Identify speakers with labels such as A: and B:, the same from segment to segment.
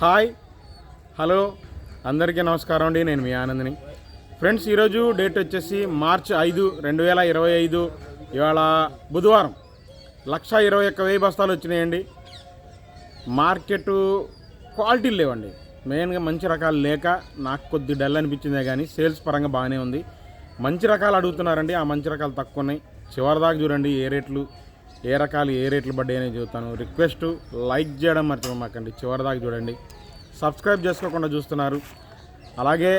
A: Hi hello అందరికీ నమస్కారం అండి. నేను మీ ఆనందని. ఫ్రెండ్స్ ఈరోజు డేట్ వచ్చేసి మార్చ్ ఐదు రెండు వేల ఇరవై ఐదు. ఇవాళ బుధవారం. లక్ష ఇరవై ఒక్క వెయ్యి బస్తాలు వచ్చినాయండి. మార్కెట్ క్వాలిటీలు లేవండి. మెయిన్గా మంచి రకాలు లేక నాకు కొద్ది డల్ అనిపించిందే కానీ సేల్స్ పరంగా బాగానే ఉంది. మంచి రకాలు అడుగుతున్నారండి. ఆ మంచి రకాలు తక్కువ ఉన్నాయి. చివరిదాకా చూడండి ఏ రేట్లు ఏ రకాలు ఏ రేట్లు పడ్డాయని చూస్తాను. రిక్వెస్ట్ లైక్ చేయడం మర్చిపోమాకండి. చివరిదాకా చూడండి. సబ్స్క్రైబ్ చేసుకోకుండా చూస్తున్నారు. అలాగే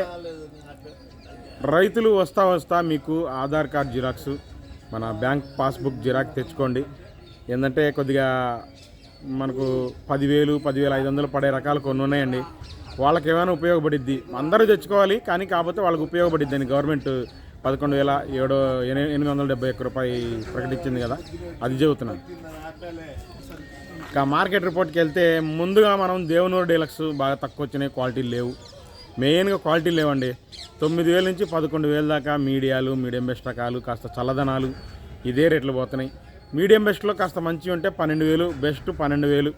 A: రైతులు వస్తా వస్తా మీకు ఆధార్ కార్డ్ జిరాక్స్ మన బ్యాంక్ పాస్బుక్ జిరాక్స్ తెచ్చుకోండి. ఏంటంటే కొద్దిగా మనకు పదివేలు పదివేల ఐదు వందలు పడే రకాలు కొన్ని ఉన్నాయండి. వాళ్ళకి ఏమైనా ఉపయోగపడిద్ది. అందరూ తెచ్చుకోవాలి కానీ కాకపోతే వాళ్ళకి ఉపయోగపడిద్ది అని గవర్నమెంట్ పదకొండు వేల ఏడు ఎనిమిది వందల డెబ్బై ఒక్క రూపాయి ప్రకటించింది కదా. అది చెబుతున్నాను ఇక మార్కెట్ రిపోర్ట్కి వెళ్తే ముందుగా మనం దేవునూరు డీలక్స్ బాగా తక్కువ వచ్చినాయి క్వాలిటీలు లేవు. మెయిన్గా క్వాలిటీ లేవండి. తొమ్మిది వేల నుంచి పదకొండు వేల దాకా మీడియాలు మీడియం బెస్ట్ రకాలు కాస్త చల్లదనాలు ఇదే రేట్లు పోతున్నాయి. మీడియం బెస్ట్లో కాస్త మంచి ఉంటే పన్నెండు వేలు బెస్ట్ పన్నెండు వేలు.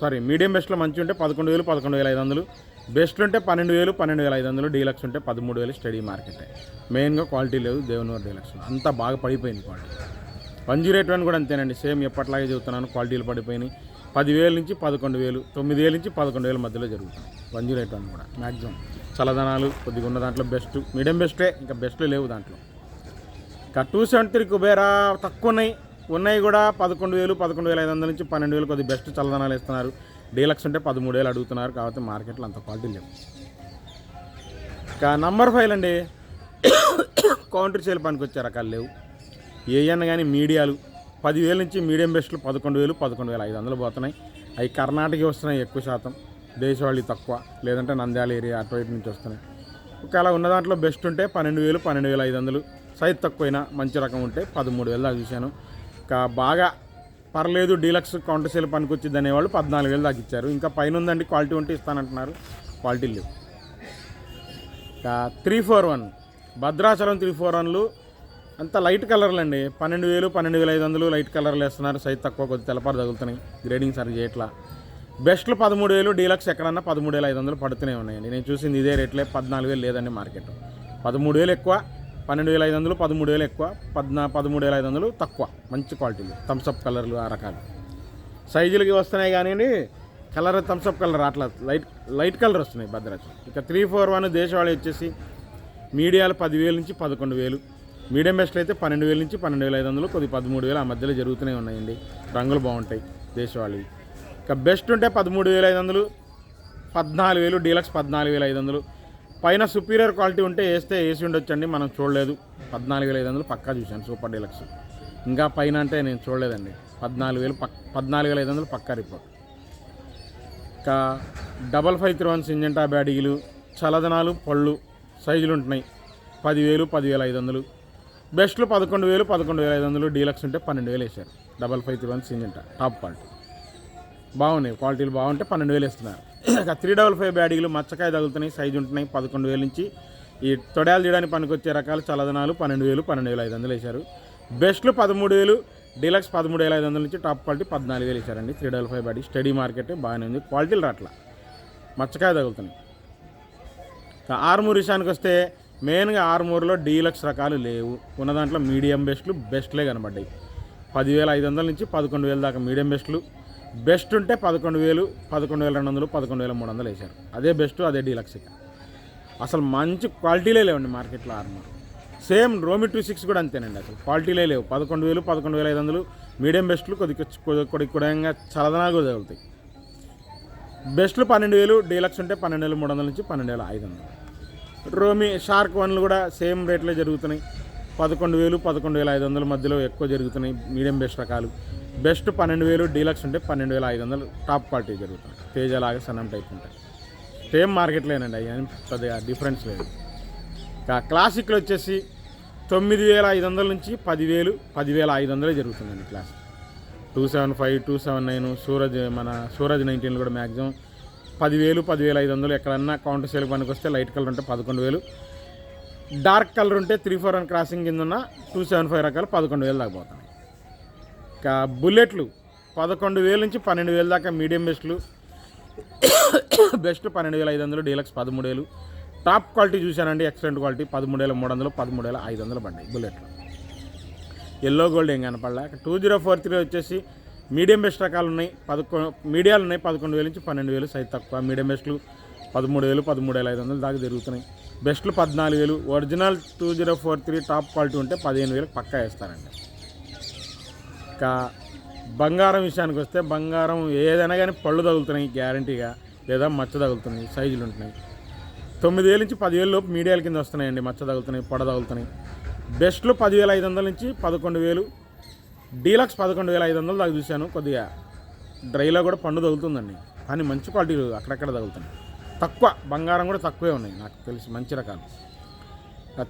A: సారీ మీడియం బెస్ట్లో మంచి ఉంటే పదకొండు వేలు పదకొండు వేల ఐదు వందలు. బెస్ట్ ఉంటే పన్నెండు వేలు పన్నెండు వేల ఐదు వందలు డీలక్స్ ఉంటే పదమూడు వేలు స్టడీ మార్కెట్. మెయిన్గా క్వాలిటీ లేదు దేవునూరు డీలక్స్. అంతా బాగా పడిపోయింది quality. One zero eight one కూడా అంతేనండి సేమ్ ఎప్పటిలాగే చెబుతున్నాను క్వాలిటీలు పడిపోయినాయి. పదివేల నుంచి పదకొండు వేలు తొమ్మిది వేల నుంచి పదకొండు వేల మధ్యలో జరుగుతుంది వన్ జీరో ఎయిట్ వన్ కూడా మ్యాక్సిమం చల్లదనాలు కొద్దిగా ఉన్న దాంట్లో బెస్ట్ మీడియం బెస్టే ఇంకా బెస్ట్లు లేవు దాంట్లో. ఇంకా టూ సెవెంటీ త్రీ కుబేరా తక్కువ ఉన్నాయి. ఉన్నాయి కూడా పదకొండు వేలు పదకొండు వేల ఐదు వందల నుంచి పన్నెండు వేలు కొద్ది బెస్ట్ చల్లదనాలు ఇస్తున్నారు. డీలక్స్ ఉంటే పదమూడు వేలు అడుగుతున్నారు కాబట్టి మార్కెట్లో అంత క్వాలిటీ లేవు ఇంకా నంబర్ ఫైవ్ అండి. కౌంటర్ సేల్ పనికి వచ్చే రకాలు లేవు. ఏఎన్ కానీ మీడియాలు పదివేల నుంచి మీడియం బెస్ట్లు పదకొండు వేలు పదకొండు వేల ఐదు వందలు పోతున్నాయి. అవి కర్ణాటక వస్తున్నాయి ఎక్కువ శాతం. దేశవాళీ తక్కువ. లేదంటే నంద్యాల ఏరియా అటు నుంచి వస్తున్నాయి. ఒకవేళ ఉన్న దాంట్లో బెస్ట్ ఉంటే పన్నెండు వేలు పన్నెండు వేల ఐదు వందలు. సైజ్ తక్కువైనా మంచి రకం ఉంటే పదమూడు వేలు దాకా చూశాను. ఇంకా బాగా పర్లేదు డీలక్స్ కౌంటర్ సేల్ పనికొచ్చింది అనేవాళ్ళు పద్నాలుగు వేలు దాకా ఇచ్చారు ఇంకా పైన ఉందండి క్వాలిటీ ఉంటే ఇస్తానంటున్నారు. క్వాలిటీ లేవు. Three four one Bhadrachalam three four వన్లు అంత లైట్ కలర్లు అండి పన్నెండు వేలు పన్నెండు వేల ఐదు వందలు లైట్ కలర్లు వేస్తున్నారు. సైజ్ తక్కువ కొద్ది తెలపారు తగులుతున్నాయి. గ్రేడింగ్ సరి చేయట్లా. బెస్ట్లు పదమూడు వేలు డీలక్స్ ఎక్కడన్నా పదమూడు వేల ఐదు వందలు పడుతూనే ఉన్నాయండి నేను చూసింది ఇదే రేట్లే పద్నాలుగు వేలు లేదండి మార్కెట్. పదమూడు వేలు ఎక్కువ పన్నెండు వేల ఐదు వందలు పదమూడు వేలు ఎక్కువ పద్నా పదమూడు వేల ఐదు వందలు తక్కువ. మంచి క్వాలిటీలు థమ్స్అప్ కలర్లు ఆ రకాలు. సైజులకి వస్తున్నాయి కానీ కలర్ థమ్స్అప్ కలర్ అట్లా లైట్ లైట్ కలర్ వస్తున్నాయి భద్రాచలం. ఇక త్రీ ఫోర్ వన్ దేశవాళీ వచ్చేసి మీడియాలు పదివేలు నుంచి పదకొండు వేలు. మీడియం బెస్ట్ అయితే పన్నెండు వేల నుంచి పన్నెండు వేల ఐదు వందలు కొద్ది పదమూడు వేలు ఆ మధ్యలో జరుగుతూనే ఉన్నాయండి. రంగులు బాగుంటాయి దేశవాళీ. ఇక బెస్ట్ ఉంటే పదమూడు వేల ఐదు వందలు పద్నాలుగు వేలు డీలక్స్ పద్నాలుగు వేల ఐదు వందలు. పైన సుపీరియర్ క్వాలిటీ ఉంటే వేస్తే వేసి ఉండొచ్చండి మనం చూడలేదు. పద్నాలుగు వేల ఐదు వందలు పక్కా చూశాను సూపర్ డీలక్స్ ఇంకా పైన అంటే నేను చూడలేదండి. పద్నాలుగు వేలు పక్ పద్నాలుగు వేల ఐదు వందలు పక్కా రిపోర్ట్ ఇంకా double five three one Syngenta బ్యాడీలు చలదనాలు పళ్ళు సైజులు ఉంటున్నాయి. పదివేలు పదివేల ఐదు వందలు. బెస్ట్లు పదకొండు వేలు పదకొండు వేల ఐదు వందలు. డీలక్స్ ఉంటే పన్నెండు వేలు వేశారు. Double five three one Syngenta top quality బాగున్నాయి క్వాలిటీలు బాగుంటే పన్నెండు వేలు ఇస్తున్నారు ఇక త్రీ డబల్ ఫైవ్ బ్యాడీలు మచ్చకాయ తగులుతున్నాయి సైజు ఉంటున్నాయి పదకొండు వేల నుంచి. ఈ తొడాలు తీయడానికి పనికొచ్చే రకాలు చలదనాలు పన్నెండు వేలు పన్నెండు వేల ఐదు వందలు వేశారు. బెస్ట్లు పదమూడు వేలు డీలక్స్ పదమూడు వేల ఐదు వందల నుంచి టాప్ క్వాలిటీ పద్నాలుగు వేలు వేశారండి. Three double five Byadgi steady market బాగానే ఉంది. క్వాలిటీలు రాట్లా. మచ్చకాయ తగులుతున్నాయి. ఆర్మూర్ విషయానికి వస్తే మెయిన్గా ఆర్మూర్లో డీలక్స్ రకాలు లేవు. ఉన్న దాంట్లో మీడియం బెస్ట్లు బెస్ట్లే కనబడ్డాయి. పదివేల ఐదు వందల నుంచి పదకొండు వేల దాకా మీడియం బెస్ట్లు బెస్ట్ ఉంటే పదకొండు వేలు పదకొండు వేల రెండు వందలు పదకొండు వేల మూడు వందలు వేశారు. అదే బెస్ట్ అదే డీలక్స్ ఇక. అసలు మంచి క్వాలిటీలే లేవండి మార్కెట్లో ఆర్మర్. సేమ్ రోమి టూ సిక్స్ కూడా అంతేనండి అసలు. క్వాలిటీలే లేవు. పదకొండు వేలు పదకొండు వేల ఐదు వందలు మీడియం బెస్ట్లు కొద్దిగా కొద్ది కొద్ది కొద్దిగా తగులుతాయి. బెస్ట్లు పన్నెండు వేలు డీలక్స్ ఉంటే పన్నెండు వేల మూడు వందల నుంచి పన్నెండు వేల ఐదు వందలు. రోమి షార్క్ వన్లు కూడా సేమ్ రేట్లే జరుగుతున్నాయి. పదకొండు వేలు పదకొండు వేల ఐదు వందల మధ్యలో ఎక్కువ జరుగుతున్నాయి. మీడియం బెస్ట్ రకాలు. బెస్ట్ పన్నెండు వేలు డీలక్స్ ఉంటే పన్నెండు వేల ఐదు వందలు టాప్ క్వాలిటీ జరుగుతుంది. తేజ లాగా సన్నం టైప్ ఉంటాయి. సేమ్ మార్కెట్లేనండి అవి పెద్దగా డిఫరెన్స్ లేదు. ఇంకా క్లాసిక్లు వచ్చేసి తొమ్మిది వేల ఐదు వందల నుంచి పదివేలు పదివేల ఐదు వందలే జరుగుతుందండి classic two seven five two seven nine Suraj మన సూరజ్ నైన్టీన్లు కూడా మ్యాక్సిమం పదివేలు పదివేల ఐదు వందలు ఎక్కడన్నా కౌంటర్ సేల్ పనికి వస్తే లైట్ కలర్ ఉంటే పదకొండు వేలు. డార్క్ కలర్ ఉంటే త్రీ ఫోర్ వన్ క్రాసింగ్ కింద ఉన్న టూ సెవెన్ ఫైవ్ రకాలు పదకొండు వేలు దాకా పోతున్నాయి. బుల్లెట్లు పదకొండు వేల నుంచి పన్నెండు వేల దాకా మీడియం బెస్ట్లు. బెస్ట్ పన్నెండు వేల ఐదు వందలు డీలక్స్ పదమూడు వేలు. టాప్ క్వాలిటీ చూశానండి ఎక్సలెంట్ క్వాలిటీ. పదమూడు వేల మూడు వందలు పదమూడు వేల ఐదు వందలు పడ్డాయి బుల్లెట్లు. ఎల్లో గోల్డ్ ఏం కనపడలే. టూ జీరో ఫోర్ త్రీ వచ్చేసి మీడియం బెస్ట్ రకాలు ఉన్నాయి. పదకొండు మీడియాలు ఉన్నాయి. పదకొండు వేల నుంచి పన్నెండు వేలు సైజ్ తక్కువ. మీడియం బెస్ట్లు పదమూడు వేలు పదమూడు వేల ఐదు వందలు దాకా తిరుగుతున్నాయి బెస్ట్లు పద్నాలుగు వేలు. Original two zero four three top quality ఉంటే పదిహేను వేలు పక్కా వేస్తారండి. ఇంకా బంగారం విషయానికి వస్తే బంగారం ఏదైనా కానీ పళ్ళు తగులుతున్నాయి గ్యారంటీగా లేదా మచ్చ తగులుతున్నాయి సైజులు ఉంటున్నాయి. తొమ్మిది వేల నుంచి పదివేల లోపు మీడియాల కింద వస్తున్నాయండి మచ్చ తగులుతున్నాయి పొడ తగులుతున్నాయి. బెస్ట్లు పదివేల ఐదు వందల నుంచి పదకొండు వేలు డీలక్స్ పదకొండు వేల ఐదు వందలు దాకా చూశాను. కొద్దిగా డ్రైలో కూడా పండు తగులుతుందండి. కానీ మంచి క్వాలిటీలు అక్కడక్కడ తగులుతున్నాయి. తక్కువ బంగారం కూడా తక్కువే ఉన్నాయి నాకు తెలిసి మంచి రకాలు.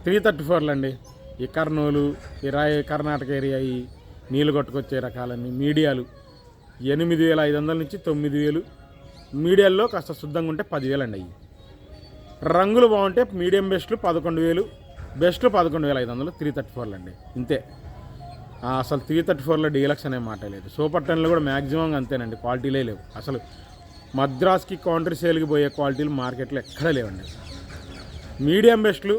A: త్రీ థర్టీ ఫోర్లు అండి ఈ కర్నూలు ఈ రాయ కర్ణాటక ఏరియా ఈ నీళ్ళు కొట్టుకొచ్చే రకాలన్నీ మీడియాలు. ఎనిమిది వేల ఐదు వందల నుంచి తొమ్మిది వేలు. మీడియాల్లో కాస్త శుద్ధంగా ఉంటే పదివేలు అండి అవి రంగులు బాగుంటే మీడియం బెస్ట్లు పదకొండు వేలు. బెస్ట్లు పదకొండు వేల ఐదు వందలు త్రీ థర్టీ ఫోర్లు అండి ఇంతే అసలు త్రీ థర్టీ ఫోర్లో డీలక్స్ అనే మాట లేదు. సూపర్ టెన్లో కూడా మ్యాక్సిమం అంతేనండి క్వాలిటీలే లేవు. అసలు మద్రాస్కి కౌంటర్ సేల్కి పోయే క్వాలిటీలు మార్కెట్లో ఎక్కడా లేవండి. మీడియం బెస్ట్లు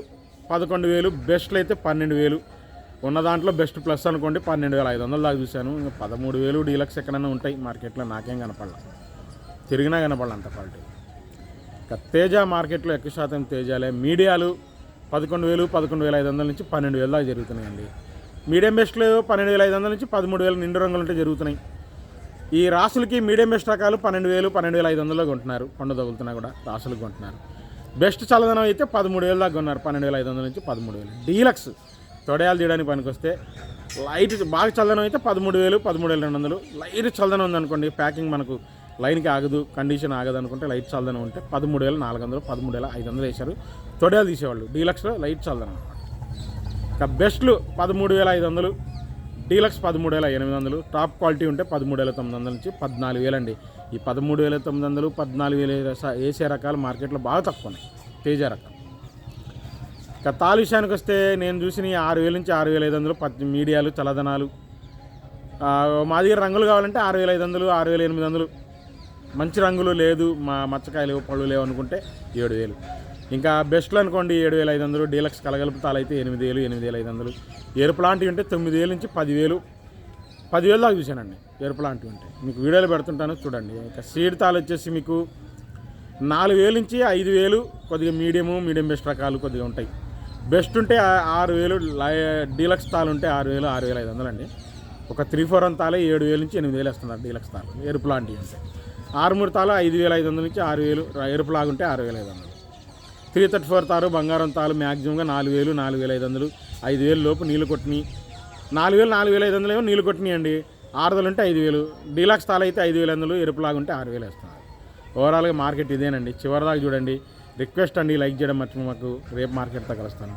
A: పదకొండు వేలు బెస్ట్లు అయితే పన్నెండు వేలు. ఉన్న దాంట్లో బెస్ట్ ప్లస్ అనుకోండి పన్నెండు వేల ఐదు వందలు దాకా చూశాను. ఇంకా పదమూడు వేలు డీలక్స్ ఎక్కడైనా ఉంటాయి మార్కెట్లో నాకేం కనపడలా. తిరిగినా కనపడలే అంత క్వాలిటీ. ఇంకా తేజ మార్కెట్లో ఎక్కువ శాతం తేజాలే. మీడియాలు పదకొండు వేలు పదకొండు వేల ఐదు వందల నుంచి పన్నెండు వేల దాకా జరుగుతున్నాయండి. మీడియం బెస్ట్లు పన్నెండు వేల ఐదు వందల నుంచి పదమూడు వేలు నిండు రంగులు ఉంటే జరుగుతున్నాయి. ఈ రాసులకి మీడియం బెస్ట్ రకాలు పన్నెండు వేలు పన్నెండు వేల ఐదు వందలు కొంటున్నారు. పండు తగులుతున్నా కూడా రాసులు కొంటున్నారు. బెస్ట్ చల్లదనం అయితే పదమూడు వేలు దాకా ఉన్నారు పన్నెండు వేల ఐదు వందల నుంచి పదమూడు వేలు. డీలక్స్ తొడయాలు తీయడానికి పనికొస్తే లైట్ బాగా చల్లనం అయితే పదమూడు వేలు పదమూడు వేల రెండు వందలు. లైట్ చల్లదనం ఉందనుకోండి ప్యాకింగ్ మనకు లైన్కి ఆగదు కండిషన్ ఆగదు అనుకుంటే లైట్ చల్లదనం ఉంటే పదమూడు వేల నాలుగు వందలు పదమూడు వేల ఐదు వందలు వేశారు. తొడయాలు తీసేవాళ్ళు డీలక్స్లో లైట్ చల్లదనం. ఇక బెస్ట్లు పదమూడు వేల ఐదు వందలు డీలక్స్ పదమూడు వేల ఎనిమిది వందలు టాప్ క్వాలిటీ ఉంటే పదమూడు వేల తొమ్మిది వందల నుంచి పద్నాలుగు వేలు అండి. ఈ పదమూడు వేల తొమ్మిది వందలు పద్నాలుగు వేల ఏసే వేసే రకాలు మార్కెట్లో బాగా తక్కువ ఉన్నాయి తేజ రకం. ఇక తాలు విషయానికి వస్తే నేను చూసిన ఈ ఆరు వేల నుంచి ఆరు వేల ఐదు వందలు పద్ మీడియాలు చల్లదనాలు మా దగ్గర రంగులు కావాలంటే ఆరు వేల ఐదు వందలు ఆరు వేల ఎనిమిది వందలు. మంచి రంగులు లేదు మా మచ్చకాయలు పళ్ళు లేవు అనుకుంటే ఏడు వేలు. ఇంకా బెస్ట్లు అనుకోండి ఏడు వేల ఐదు వందలు డీలక్స్ కలగలుపుతాలు అయితే ఎనిమిది వేలు ఎనిమిది వేల ఐదు వందలు. ఎరుపు లాంటివి ఉంటే తొమ్మిది వేలు నుంచి పదివేలు పదివేలు దాకా చూశానండి ఎరుపు లాంటివి ఉంటే. మీకు వీడియోలు పెడుతుంటాను చూడండి. ఇంకా సీడ్ తాలు వచ్చేసి మీకు నాలుగు వేలు నుంచి ఐదు వేలు కొద్దిగా మీడియము మీడియం బెస్ట్ రకాలు కొద్దిగా ఉంటాయి. బెస్ట్ ఉంటే ఆరు వేలు డీలక్స్ తాలు ఉంటే ఆరు వేలు ఆరు వేల ఐదు వందలు అండి ఒక త్రీ ఫోర్ వన్ తాలే ఏడు వేలు నుంచి ఎనిమిది వేలు వేస్తున్నారు డీలక్స్ తాలు ఎరుపు లాంటివి అంటే. ఆరుమూరు తాలు ఐదు వేల ఐదు వందల నుంచి ఆరు వేలు ఎరుపు లాగుంటే ఆరు వేల ఐదు వందలు. త్రీ థర్టీ ఫోర్ తారు బంగారం తాలు మ్యాక్సిమంగా నాలుగు వేలు నాలుగు వేల ఐదు వందలు ఐదు వేలు లోపు నీళ్ళు కొట్టిని. నాలుగు వేలు నాలుగు వేల ఐదు వందలు ఏమో నీళ్ళు కొట్టినాయి అండి. ఆరుదలు ఉంటే ఐదు వేలు డీలక్స్ తాలు అయితే ఐదు వేల వందలు ఎరుపు లాగుంటే ఆరు వేలు వేస్తున్నారు. ఓవరాల్గా మార్కెట్ ఇదేనండి. చివరిదాకా చూడండి. రిక్వెస్ట్ అండి లైక్ చేయడం మర్చిపో మాకు రేపు మార్కెట్తో కలుస్తాను.